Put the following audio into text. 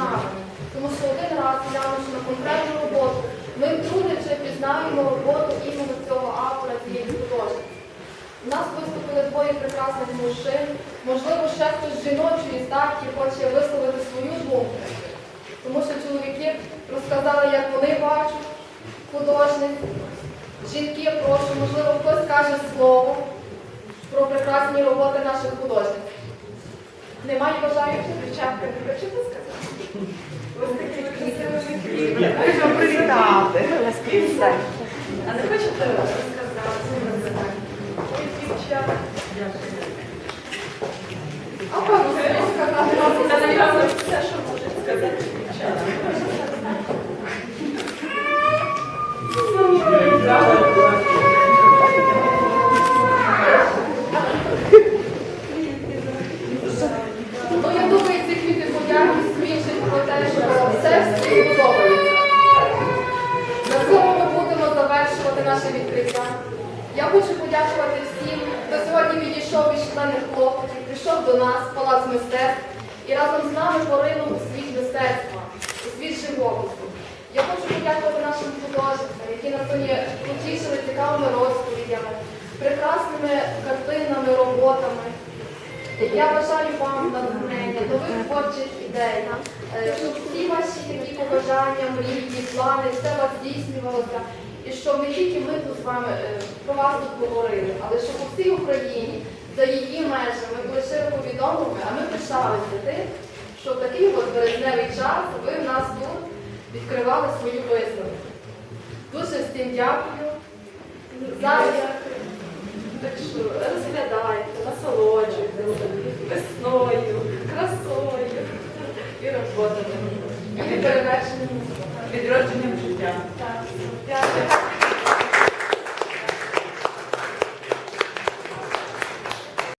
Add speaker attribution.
Speaker 1: впізнавані. Тому що один раз глянувши на конкретну роботу, ми вже пізнаємо роботу іменно цього автора, цієї художниці. У нас виступили двоє прекрасних мужчин. Можливо, ще хтось з жіночої статі хоче висловити свою думку. Тому що чоловіки розказали, як вони бачать художник. Жінки, прошу, можливо, хтось скаже слово про прекрасні роботи наших художників. Немає бажаючих дівчатка, не хочете сказати? Ось такі красиві
Speaker 2: Привітати.
Speaker 1: А не хочете розказати? А пану сказати,
Speaker 3: все, що можуть сказати дівчата.
Speaker 1: Ну, я думаю, ці квіти подяки свідчать про те, що все всім. Наше відкриття. Я хочу подякувати всім, хто сьогодні підійшов із членів хлопців, прийшов до нас палац мистецтв і разом з нами поринув у світ мистецтва, у світ живопису. Я хочу подякувати нашим художникам, які нас сьогодні потішили цікавими розповідями, прекрасними картинами, роботами. Я бажаю вам натхнення, нових творчих ідей, е, щоб всі ваші такі побажання, мрії, плани, все вас здійснювалося. І щоб не тільки ми тут з вами е, про вас тут говорили, але щоб у всій Україні за її межами були широко відомими, а ми пишалися тим, що в такий от березневий час ви в нас тут відкривали свою виставку. Дуже всім дякую. Зараз так роботами.
Speaker 3: Відродженням життя.